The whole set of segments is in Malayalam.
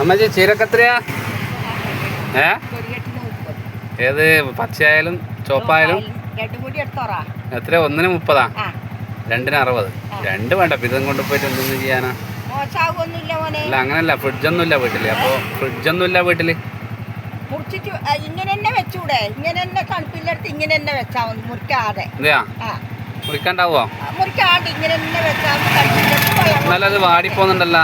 അമ്മച്ചി ചീരക്ക് എത്രയാ? ഏ? ഏത് പച്ചയായാലും ചോപ്പായാലും എത്ര ഒന്നിന് മുപ്പതാ? രണ്ടിന് അറുപത്. രണ്ട് വേണ്ട. പിതം കൊണ്ട് പോയിട്ട് എന്തൊന്നും ചെയ്യാനാ? അല്ല അങ്ങനല്ല. ഫ്രിഡ്ജൊന്നും ഇല്ല വീട്ടിൽ. അപ്പോൾ ഫ്രിഡ്ജൊന്നും ഇല്ല വീട്ടിൽ? മുറിച്ചിട്ട് ആ, ഇങ്ങനെ തന്നെ വെച്ചൂടെ. ഇങ്ങനെ തന്നെ തണുപ്പില്ലെടുത്ത് ഇങ്ങനെ തന്നെ വെച്ചാൽ മതി. മുറിക്കാതെ. ആ. മുറിക്കാണ്ടാവോ? നല്ലത് മുറിക്കാണ്ട് ഇങ്ങനെ തന്നെ വെച്ചാൽ തണുപ്പില്ലെടുത്ത് വെള്ളം വാടിപ്പോന്നുണ്ടല്ലോ.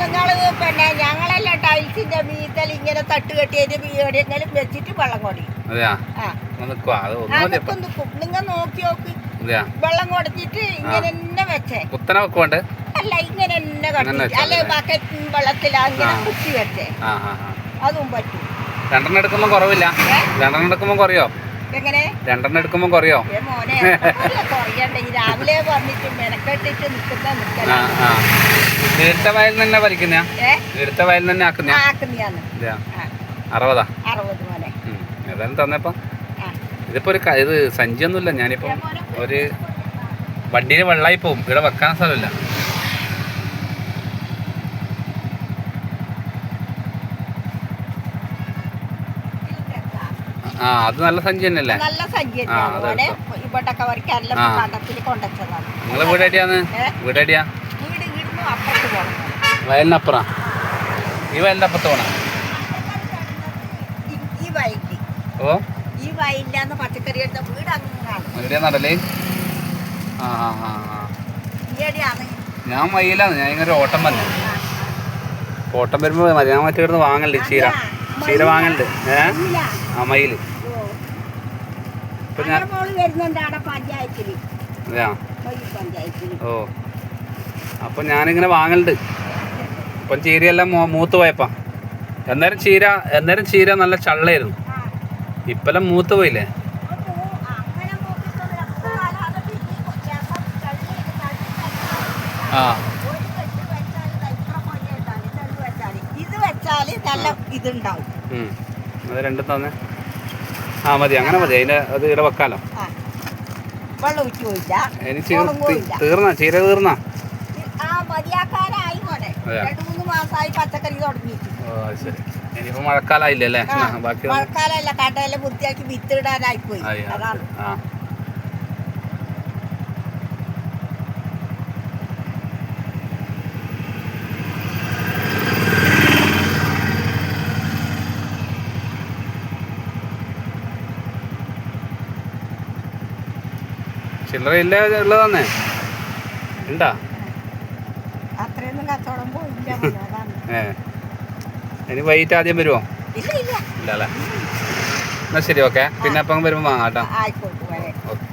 നിങ്ങൾ പിന്നെ ഞങ്ങളെല്ലാം ടൈൽസിന്റെ മീത്തൽ ഇങ്ങനെ തട്ട് കെട്ടിയിട്ട് എവിടെയെങ്കിലും വെച്ചിട്ട് വെള്ളം കൊടി. നിൽക്കും നിൽക്കും നിങ്ങൾ നോക്കി നോക്കി. വെള്ളം കൊടുത്തിട്ട് ഇങ്ങനെ തന്നെ വെച്ചേ. കുത്തനെ വെക്കുവാണ്ട്? അല്ല ഇങ്ങനെ തന്നെ കട്ടി. അല്ലെ ബക്കറ്റ് വെള്ളത്തിലാ അങ്ങനെ കുത്തി വെച്ചേ. അതും പറ്റും. രണ്ടെണ്ണം എടുക്കുമ്പോ കുറവില്ല. രണ്ടെണ്ണം എടുക്കുമ്പോ കുറയോ? രണ്ടെണ്ണം എടുക്കുമ്പോ കുറയോ? രാവിലെ വന്നിട്ട് മെനക്കെട്ടിട്ട് വയലിൽ തന്നെ പറിക്കുന്ന? ഏ? വീട്ട വയലിൽ തന്നെ ആക്കുന്ന? അറുപതാ. ഏതായാലും തന്നപ്പോ. ഇതിപ്പോ ഒരു ഇത് സഞ്ചിയൊന്നുമില്ല. ഞാനിപ്പോ ഒരു വണ്ടിയിൽ വെള്ളമായി പോവും. ഇവിടെ വെക്കാൻ സ്ഥലമില്ല. ആ അത് നല്ല സഞ്ചി തന്നെയല്ലേ നല്ല സഞ്ചി ഇവിടൊക്കെ. കണ്ടത്തിൽ കൊണ്ടുവച്ചതാണ്. നിങ്ങളെ വീട് എവിടെയാന്ന് ഏ? വീട് എവിടെയാ വീട് ഇവിടുന്ന് അപ്പുറത്ത് പോകണം വയലിനപ്പുറം. ഈ വയലിന്റെ അപ്പുറത്ത് ഈ- വയലിൽ ഓ? ഈ പച്ചക്കറി എടുത്ത വീട് ആ ആ ആ ഞാൻ മയിലാണ്. ഞാൻ ഇങ്ങനെ ഓട്ടം വന്നു. ഓട്ടം വരുമ്പോൾ ഞാൻ മറ്റേ കിടന്ന് വാങ്ങലുണ്ട് ചീര. ചീര വാങ്ങലുണ്ട്. ഏ? ആ മയിൽ. ഇപ്പൊ ഞാൻ വരുന്നുണ്ട് അവിടെ ഓ. അപ്പൊ ഞാനിങ്ങനെ വാങ്ങലുണ്ട്. ഇപ്പം ചീരയെല്ലാം മൂത്ത് പോയപ്പാ. എന്നേരം ചീര എന്നേരം ചീര നല്ല ചള്ളയായിരുന്നു ആ. ഇപ്പെല്ലാം മൂത്ത് പോയില്ലേ? അപ്പൊ ആ. ഇത് രണ്ടും തന്നെ. ആ മതി. അങ്ങനെ മതി. അതിന്റെ അത് ഇവിടെ വെക്കാലോ. വെള്ളം പോയില്ല. ഇനി തീർന്നാ? ചീര തീർന്ന? ആ, ആ, ബാക്കി മഴക്കാലല്ല കടയെല്ലാം വൃത്തിയാക്കി വിത്തിടാനായി പോയി. അതാണ്. ആ. ചില്ലറ ഇല്ല ഉള്ളതാന്നേ. ഉണ്ടാ ഏ. ഇനി വൈകിട്ട് ആദ്യം വരുമോ ഇല്ല അല്ലേ എന്നാ ശരി ഓക്കെ. പിന്നെ അപ്പം വരുമ്പോൾ വാങ്ങാം കേട്ടോ. ആയിക്കോട്ടെ വരെ ഓക്കെ.